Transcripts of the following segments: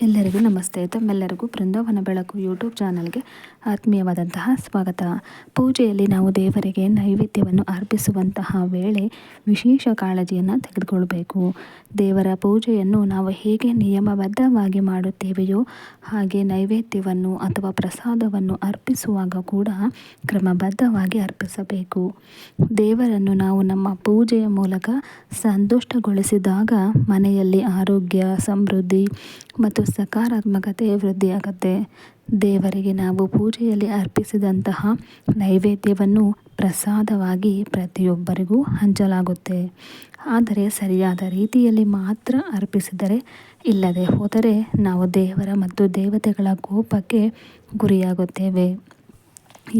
ಎಲ್ಲರಿಗೂ ನಮಸ್ತೆ. ತಮ್ಮೆಲ್ಲರಿಗೂ ಬೃಂದಾವನ ಬೆಳಕು ಯೂಟ್ಯೂಬ್ ಚಾನಲ್ಗೆ ಆತ್ಮೀಯವಾದಂತಹ ಸ್ವಾಗತ. ಪೂಜೆಯಲ್ಲಿ ನಾವು ದೇವರಿಗೆ ನೈವೇದ್ಯವನ್ನು ಅರ್ಪಿಸುವಂತಹ ವೇಳೆ ವಿಶೇಷ ಕಾಳಜಿಯನ್ನು ತೆಗೆದುಕೊಳ್ಬೇಕು. ದೇವರ ಪೂಜೆಯನ್ನು ನಾವು ಹೇಗೆ ನಿಯಮಬದ್ಧವಾಗಿ ಮಾಡುತ್ತೇವೆಯೋ ಹಾಗೆ ನೈವೇದ್ಯವನ್ನು ಅಥವಾ ಪ್ರಸಾದವನ್ನು ಅರ್ಪಿಸುವಾಗ ಕೂಡ ಕ್ರಮಬದ್ಧವಾಗಿ ಅರ್ಪಿಸಬೇಕು. ದೇವರನ್ನು ನಾವು ನಮ್ಮ ಪೂಜೆಯ ಮೂಲಕ ಸಂತುಷ್ಟಗೊಳಿಸಿದಾಗ ಮನೆಯಲ್ಲಿ ಆರೋಗ್ಯ, ಸಮೃದ್ಧಿ ಮತ್ತು ಸಕಾರಾತ್ಮಕತೆ ವೃದ್ಧಿಯಾಗುತ್ತೆ. ದೇವರಿಗೆ ನಾವು ಪೂಜೆಯಲ್ಲಿ ಅರ್ಪಿಸಿದಂತಹ ನೈವೇದ್ಯವನ್ನು ಪ್ರಸಾದವಾಗಿ ಪ್ರತಿಯೊಬ್ಬರಿಗೂ ಹಂಚಲಾಗುತ್ತೆ. ಆದರೆ ಸರಿಯಾದ ರೀತಿಯಲ್ಲಿ ಮಾತ್ರ ಅರ್ಪಿಸಿದರೆ ಇಲ್ಲದೆ ಹೋದರೆ ನಾವು ದೇವರ ಮತ್ತು ದೇವತೆಗಳ ಕೋಪಕ್ಕೆ ಗುರಿಯಾಗುತ್ತೇವೆ.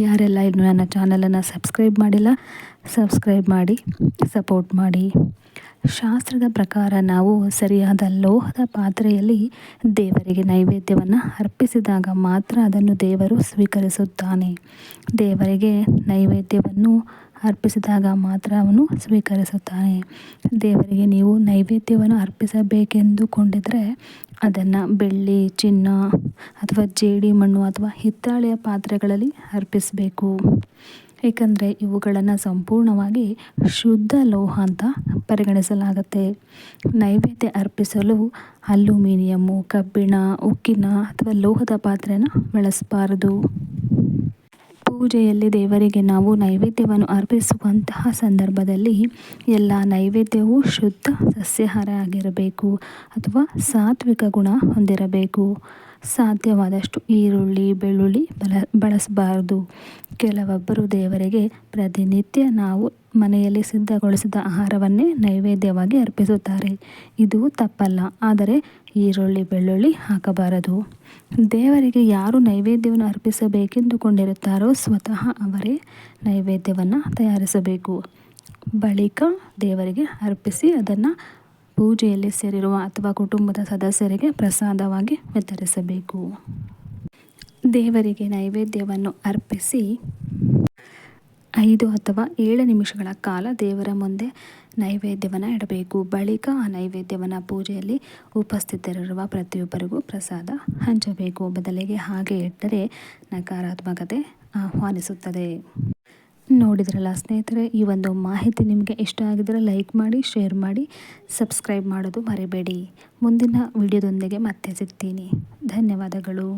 ಯಾರೆಲ್ಲ ಇನ್ನು ನನ್ನ ಚಾನಲನ್ನು ಸಬ್ಸ್ಕ್ರೈಬ್ ಮಾಡಿಲ್ಲ, ಸಬ್ಸ್ಕ್ರೈಬ್ ಮಾಡಿ, ಸಪೋರ್ಟ್ ಮಾಡಿ. ಶಾಸ್ತ್ರದ ಪ್ರಕಾರ ನಾವು ಸರಿಯಾದ ಲೋಹದ ಪಾತ್ರೆಯಲ್ಲಿ ದೇವರಿಗೆ ನೈವೇದ್ಯವನ್ನು ಅರ್ಪಿಸಿದಾಗ ಮಾತ್ರ ಅದನ್ನು ದೇವರು ಸ್ವೀಕರಿಸುತ್ತಾನೆ. ದೇವರಿಗೆ ನೈವೇದ್ಯವನ್ನು ಅರ್ಪಿಸಿದಾಗ ಮಾತ್ರ ಅವನು ಸ್ವೀಕರಿಸುತ್ತಾನೆ. ದೇವರಿಗೆ ನೀವು ನೈವೇದ್ಯವನ್ನು ಅರ್ಪಿಸಬೇಕೆಂದುಕೊಂಡಿದ್ದರೆ ಅದನ್ನು ಬೆಳ್ಳಿ, ಚಿನ್ನ ಅಥವಾ ಜೇಡಿ ಮಣ್ಣು ಅಥವಾ ಹಿತ್ತಾಳೆಯ ಪಾತ್ರೆಗಳಲ್ಲಿ ಅರ್ಪಿಸಬೇಕು. ಏಕೆಂದರೆ ಇವುಗಳನ್ನು ಸಂಪೂರ್ಣವಾಗಿ ಶುದ್ಧ ಲೋಹ ಅಂತ ಪರಿಗಣಿಸಲಾಗುತ್ತೆ. ನೈವೇದ್ಯ ಅರ್ಪಿಸಲು ಅಲ್ಯೂಮಿನಿಯಮ್ಮು ಕಬ್ಬಿಣ, ಉಕ್ಕಿನ ಅಥವಾ ಲೋಹದ ಪಾತ್ರೆನ ಬಳಸಬಾರದು. ಪೂಜೆಯಲ್ಲಿ ದೇವರಿಗೆ ನಾವು ನೈವೇದ್ಯವನ್ನು ಅರ್ಪಿಸುವಂತಹ ಸಂದರ್ಭದಲ್ಲಿ ಎಲ್ಲ ನೈವೇದ್ಯವೂ ಶುದ್ಧ ಸಸ್ಯಾಹಾರ ಆಗಿರಬೇಕು ಅಥವಾ ಸಾತ್ವಿಕ ಗುಣ ಹೊಂದಿರಬೇಕು. ಸಾಧ್ಯವಾದಷ್ಟು ಈರುಳ್ಳಿ, ಬೆಳ್ಳುಳ್ಳಿ ಬಲ ಬಳಸಬಾರದು. ಕೆಲವೊಬ್ಬರು ದೇವರಿಗೆ ಪ್ರತಿನಿತ್ಯ ನಾವು ಮನೆಯಲ್ಲಿ ಸಿದ್ಧಗೊಳಿಸಿದ ಆಹಾರವನ್ನೇ ನೈವೇದ್ಯವಾಗಿ ಅರ್ಪಿಸುತ್ತಾರೆ. ಇದು ತಪ್ಪಲ್ಲ. ಆದರೆ ಈರುಳ್ಳಿ, ಬೆಳ್ಳುಳ್ಳಿ ಹಾಕಬಾರದು. ದೇವರಿಗೆ ಯಾರು ನೈವೇದ್ಯವನ್ನು ಅರ್ಪಿಸಬೇಕೆಂದುಕೊಂಡಿರುತ್ತಾರೋ ಸ್ವತಃ ಅವರೇ ನೈವೇದ್ಯವನ್ನು ತಯಾರಿಸಬೇಕು. ಬಳಿಕ ದೇವರಿಗೆ ಅರ್ಪಿಸಿ ಅದನ್ನು ಪೂಜೆಯಲ್ಲಿ ಸೇರಿರುವ ಅಥವಾ ಕುಟುಂಬದ ಸದಸ್ಯರಿಗೆ ಪ್ರಸಾದವಾಗಿ ವಿತರಿಸಬೇಕು. ದೇವರಿಗೆ ನೈವೇದ್ಯವನ್ನು ಅರ್ಪಿಸಿ ಐದು ಅಥವಾ ಏಳು ನಿಮಿಷಗಳ ಕಾಲ ದೇವರ ಮುಂದೆ ನೈವೇದ್ಯವನ್ನು ಇಡಬೇಕು. ಬಳಿಕ ಆ ನೈವೇದ್ಯವನ್ನು ಪೂಜೆಯಲ್ಲಿ ಉಪಸ್ಥಿತರಿರುವ ಪ್ರತಿಯೊಬ್ಬರಿಗೂ ಪ್ರಸಾದ ಹಂಚಬೇಕು. ಬದಲಿಗೆ ಹಾಗೆ ಇಟ್ಟರೆ ನಕಾರಾತ್ಮಕತೆ ಆಹ್ವಾನಿಸುತ್ತದೆ. ನೋಡಿದ್ರಲ್ಲ ಸ್ನೇಹಿತರೆ, ಈ ಒಂದು ಮಾಹಿತಿ ನಿಮಗೆ ಇಷ್ಟ ಆಗಿದ್ರೆ ಲೈಕ್ ಮಾಡಿ, ಶೇರ್ ಮಾಡಿ, ಸಬ್ಸ್ಕ್ರೈಬ್ ಮಾಡೋದು ಮರಿಬೇಡಿ. ಮುಂದಿನ ವಿಡಿಯೋದೊಂದಿಗೆ ಮತ್ತೆ ಸಿಗ್ತೀನಿ. ಧನ್ಯವಾದಗಳು.